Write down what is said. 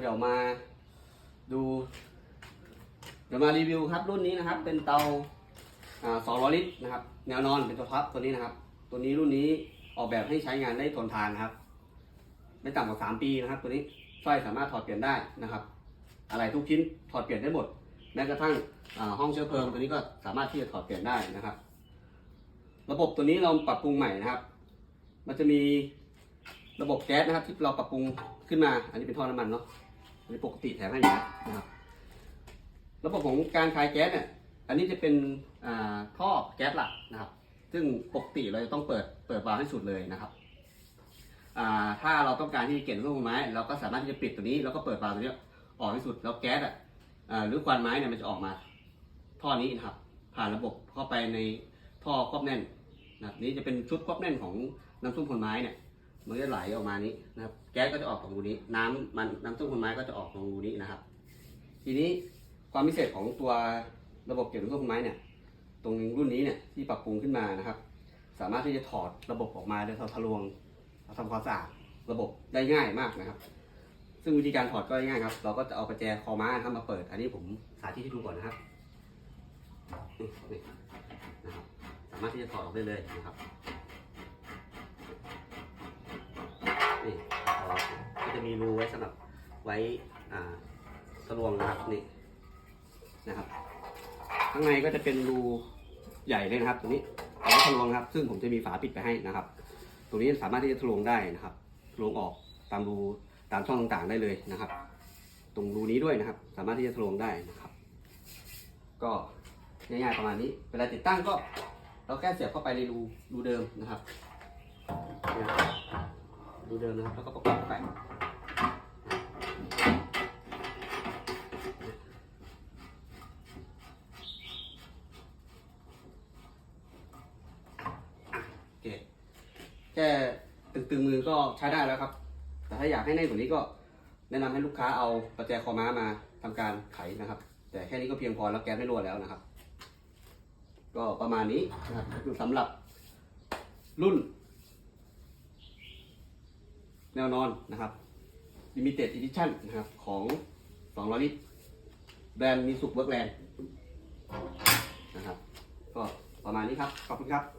เดี๋ยวมาดู เดี๋ยวมารีวิวครับรุ่นนี้นะครับ เป็นเตาอ่า200ลิตรนะครับ แนวนอนเป็นตัวท็อปตัวนี้นะครับ ตัวนี้รุ่นนี้ออกแบบให้ใช้งานได้ทนทานนะครับ ไม่ต่ำกว่า3ปีนะครับ ตัวนี้สร้อยสามารถถอดเปลี่ยนได้นะครับ อะไรทุกชิ้นถอดเปลี่ยนได้หมดแม้กระทั่งห้องเชื้อเพลิงตัวนี้ก็สามารถที่จะถอดเปลี่ยนได้นะครับ ระบบตัวนี้เราปรับปรุงใหม่นะครับ มันจะมีระบบแก๊สนะครับ ที่เราปรับปรุงขึ้นมา อันนี้เป็นท่อน้ำมันเนาะ อันปกติแถมให้อยู่แล้วนะครับระบบของการคายแก๊สเนี่ย อันนี้จะเป็นท่อแก๊สหลักนะครับ ซึ่งปกติเราจะต้องเปิดเปิดวาล์วให้สุดเลยนะครับถ้าเราต้องการที่จะเก็บลูกไม้ เราก็สามารถที่จะปิดตัวนี้แล้วก็เปิดวาล์วตัวนี้ออกให้สุดแล้วแก๊สอะหรือควันไม้เนี่ยมันจะออกมา ท่อนี้นะครับ ผ่านระบบเข้าไปในท่อครอบแน่นนะนี้จะเป็นชุดครอบแน่นของน้ำส้มผลไม้เนี่ย มันจะไหลออกมานี้นะครับ แก๊สก็จะออกตรงรูนี้ น้ำมันน้ำส้มผลไม้ก็จะออกตรงรูนี้นะครับ ทีนี้ความพิเศษของตัวระบบเก็บน้ำส้มผลไม้เนี่ย ตรงรุ่นนี้เนี่ยที่ปรับปรุงขึ้นมานะครับ สามารถที่จะถอดระบบออกมาโดยเรทะลวงทำความสะอาดระบบได้ง่ายมากนะครับ ซึ่งวิธีการถอดก็ง่ายครับ เราก็จะเอาประแจคอม้านะครับมาเปิด อันนี้ผมสาธิตให้ดูก่อนนะครับนะครับ สามารถที่จะถอดออกได้เลยนะครับ นี่ก็จะมีรูไว้สำหรับไว้อ่าทะลวงนะครับนี่นะครับ ข้างในก็จะเป็นรูใหญ่เลยนะครับตรงนี้เอาไว้ทะลวงครับ ซึ่งผมจะมีฝาปิดไปให้นะครับ ตรงนี้สามารถที่จะทะลวงได้นะครับทะลวงออกตามรูตามช่องต่างๆได้เลยนะครับ ตรงรูนี้ด้วยนะครับ สามารถที่จะทะลวงได้นะครับ ก็ง่ายๆประมาณนี้เวลาติดตั้งก็เราแค่เสียบเข้าไปในรูรูเดิมนะครับ เนี่ยรูเดิมนะครับ แล้วก็ประกอบไปโอเคแค่ตึงๆมือก็ใช้ได้แล้วครับ แต่ถ้าอยากให้แน่นกว่านี้ก็แนะนำให้ลูกค้าเอาประแจคอม้ามาทำการไขนะครับ แต่แค่นี้ก็เพียงพอแล้วแก๊สไม่รั่วแล้วนะครับ ก็ประมาณนี้นะครับสำหรับรุ่น แนวนอนนะครับ Limited Edition นะครับ ของ 200 ลิตร แบรนด์มีสุกเวิร์กแลนด์นะครับ ก็ประมาณนี้ครับ ขอบคุณครับ